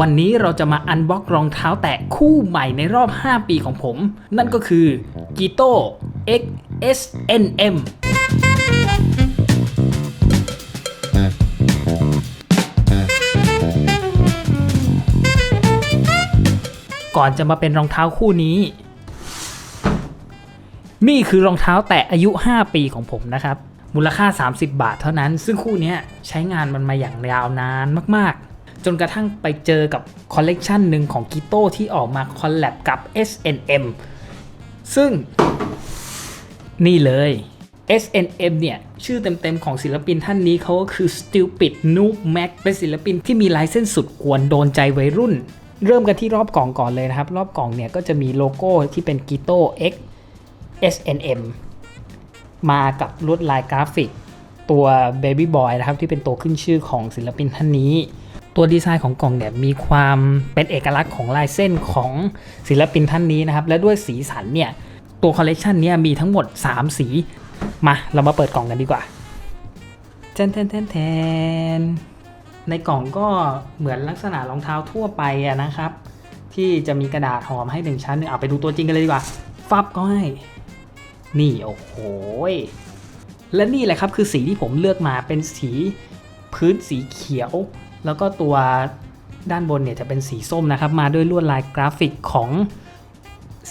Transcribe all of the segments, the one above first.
วันนี้เราจะมาอันบ็อกรองเท้าแตะคู่ใหม่ในรอบ 5 ปีของผม นั่นก็คือ g i t o X SNM ก่อนจะมาเป็นรองเท้าคู่นี้ นี่คือรองเท้าแตะอายุ 5 ปีของผมนะครับ มูลค่า 30 บาทเท่านั้น ซึ่งคู่นี้ใช้งานมันมาอย่างยาวนานมาก จนกระทั่งไปเจอกับคอลเลกชันหนึ่งของกิโต้ที่ออกมาคอลแลบกับ SNM ซึ่งนี่เลย SNM เนี่ยชื่อเต็มๆของศิลปินท่านนี้เขาก็คือ Stupid Noob Mac เป็นศิลปินที่มีลายเส้นสุดกวนโดนใจวัยรุ่น เริ่มกันที่รอบกล่องก่อนเลยนะครับ รอบกล่องเนี่ยก็จะมีโลโก้ที่เป็น g i t o X SNM มากับลวดลายกราฟิก ตัว Baby Boy นะครับที่เป็นตัวขึ้นชื่อของศิลปินท่านนี้ ตัวดีไซน์ของกล่องเนี่ยมีความเป็นเอกลักษณ์ของลายเส้นของศิลปินท่านนี้นะครับ และด้วยสีสันเนี่ย ตัวคอลเลกชันเนี้มีทั้งหมด 3 สี มาเรามาเปิดกล่องกันดีกว่าแทนแทนแทนแทนในกล่องก็เหมือนลักษณะรองเท้าทั่วไปนะครับ ที่จะมีกระดาษห่อมให้หนึ่งชั้นหนึ่งเอาไปดูตัวจริงกันเลยดีกว่า ฟับก็ให้ นี่โอ้โหและนี่แหละครับคือสีที่ผมเลือกมาเป็นสีพื้นสีเขียว แล้วก็ตัวด้านบนเนี่ยจะเป็นสีส้มนะครับ มาด้วยลวดลายกราฟิกของ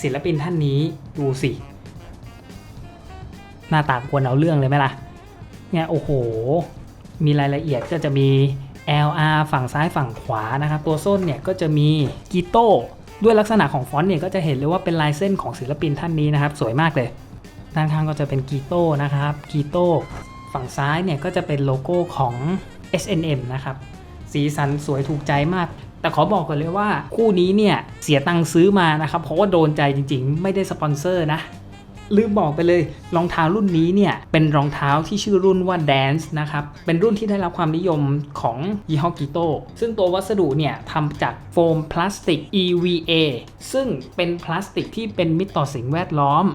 ศิลปินท่านนี้ดูสิ หน้าตาควรเอาเรื่องเลยไหมล่ะ เนี่ยโอ้โห มีรายละเอียดก็จะมี LR ฝั่งซ้ายฝั่งขวานะครับ ตัวส้นเนี่ยก็จะมีกีโต้ด้วยลักษณะของฟอนต์เนี่ยก็จะเห็นเลยว่าเป็นลายเส้นของศิลปินท่านนี้นะครับ สวยมากเลย ด้านข้างก็จะเป็นกีโต้นะครับกีโต้ฝั่งซ้ายเนี่ยก็จะเป็นโลโก้ของ SNM นะครับ สีสันสวยถูกใจมาก แต่ขอบอกก่อนเลยว่า คู่นี้เนี่ยเสียตังค์ซื้อมานะครับ เพราะว่าโดนใจจริงๆ ไม่ได้สปอนเซอร์นะลืมบอกไปเลยรองเท้ารุ่นนี้เนี่ยเป็นรองเท้าที่ชื่อรุ่นว่า Dance นะครับ เป็นรุ่นที่ได้รับความนิยมของยี่ห้อกิโตซึ่งตัววัสดุเนี่ยทำจากโฟมพลาสติก EVA ซึ่งเป็นพลาสติกที่เป็นมิตรต่อสิ่งแวดล้อม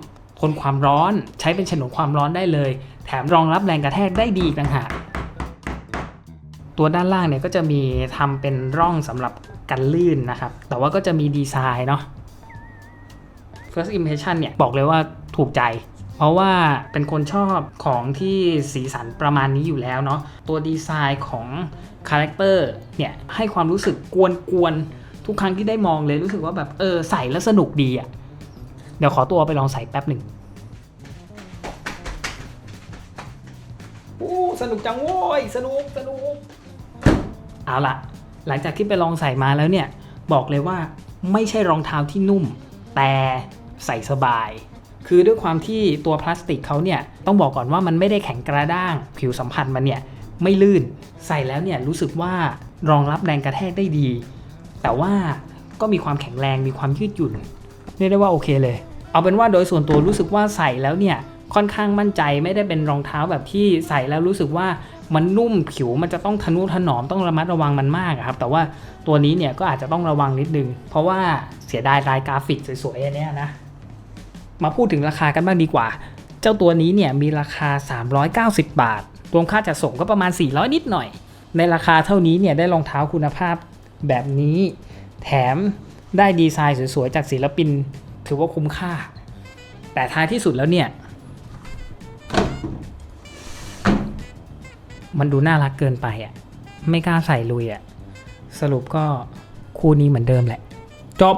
ทนความร้อนใช้เป็นฉนวนความร้อนได้เลย แถมรองรับแรงกระแทกได้ดีต่างหาก ตัวด้านล่างเนี่ยก็จะมีทำเป็นร่องสำหรับกันลื่นนะครับ แต่ว่าก็จะมีดีไซน์เนาะ first impression เนี่ยบอกเลยว่าถูกใจ เพราะว่าเป็นคนชอบของที่สีสันประมาณนี้อยู่แล้วเนาะตัวดีไซน์ของคาแรคเตอร์เนี่ยให้ความรู้สึกกวนๆทุกครั้งที่ได้มองเลยรู้สึกว่าแบบเออใส่แล้วสนุกดีอะ่ะเดี๋ยวขอตัวไปลองใส่แป๊บหนึ่งโอ้สนุกจังโว้ย สนุก สนุก เอาละหลังจากที่ไปลองใส่มาแล้วเนี่ย บอกเลยว่าไม่ใช่รองเท้าที่นุ่ม แต่ใส่สบาย คือด้วยความที่ตัวพลาสติกเขาเนี่ยต้องบอกก่อนว่ามันไม่ได้แข็งกระด้าง ผิวสัมผัสมันเนี่ยไม่ลื่นใส่แล้วเนี่ยรู้สึกว่ารองรับแรงกระแทกได้ดี แต่ว่าก็มีความแข็งแรงมีความยืดหยุ่นเรียกได้ว่าโอเคเลย เอาเป็นว่าโดยส่วนตัวรู้สึกว่าใส่แล้วเนี่ยค่อนข้างมั่นใจไม่ได้เป็นรองเท้าแบบที่ใส่แล้วรู้สึกว่า มันนุ่มผิวมันจะต้องทะนุถนอมต้องระมัดระวังมันมากครับ แต่ว่าตัวนี้เนี่ยก็อาจจะต้องระวังนิดนึง เพราะว่าเสียดายลายกราฟิกสวยๆอันเนี้ยนะ มาพูดถึงราคากันบ้างดีกว่า เจ้าตัวนี้เนี่ยมีราคา 390 บาท รวมค่าจัดส่งก็ประมาณ 400 นิดหน่อย ในราคาเท่านี้เนี่ยได้รองเท้าคุณภาพแบบนี้ แถมได้ดีไซน์สวยๆจากศิลปิน ถือว่าคุ้มค่า แต่ท้ายที่สุดแล้วเนี่ย มันดูน่ารักเกินไปอะ ไม่กล้าใส่ลุยอะ สรุปก็คู่นี้เหมือนเดิมแหละ จบ